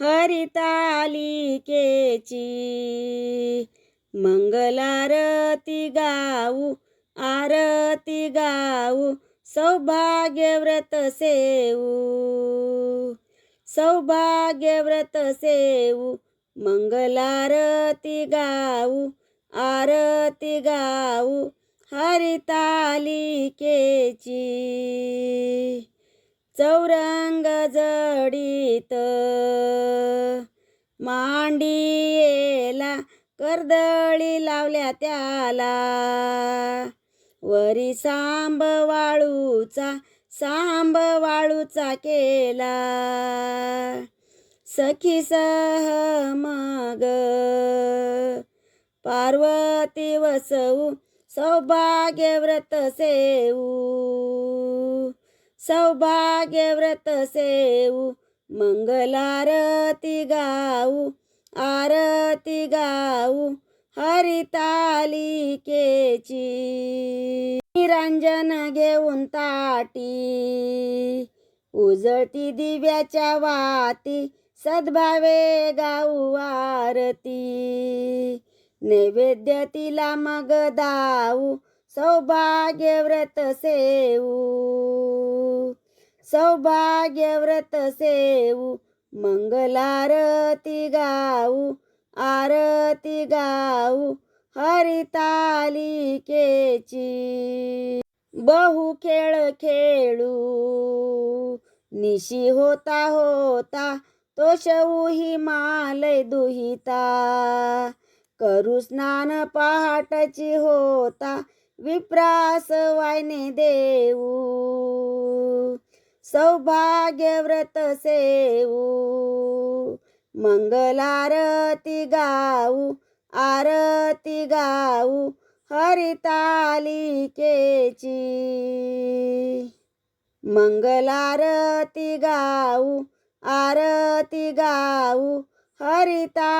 हरितालिकेची मंगलारती गाऊ आरती गाऊ सौभाग्यव्रत सेऊ सौभाग्यव्रत सेऊ मंगलारती गाऊ आरती गाऊ हरितालिकेची चौरंग जडीत. मांडियेला कर्दळी लावल्या त्याला. वरी सांब वाळूचा सांब वाळूचा केला. सखी सह मग पार्वती वसऊ सौभाग्यव्रत सेऊ सौभाग्यव्रत सेऊ मंगलारती गाऊ आरती गाऊ हरितालिकेची निरंजन घेऊन ताटी उजळती दिव्याच्या वाती सद्भावे गाऊ आरती नैवेद्य तिला मग दाऊ सौभाग्यव्रत सेऊ सौभाग्यव्रत सेऊ मंगलारती गाऊ आरती गाऊ हरितालिकेची बहु खेळ खेळू निशी होता होता तो शऊ हिमालय दुहिता करू स्नान पहाटची होता विप्रास वायने देऊ. सौभाग्यव्रत सेऊ. मंगलारती गाऊ आरती गाऊ हरितालिकेची. मंगलारती गाऊ आरती गाऊ हरितालिकेची.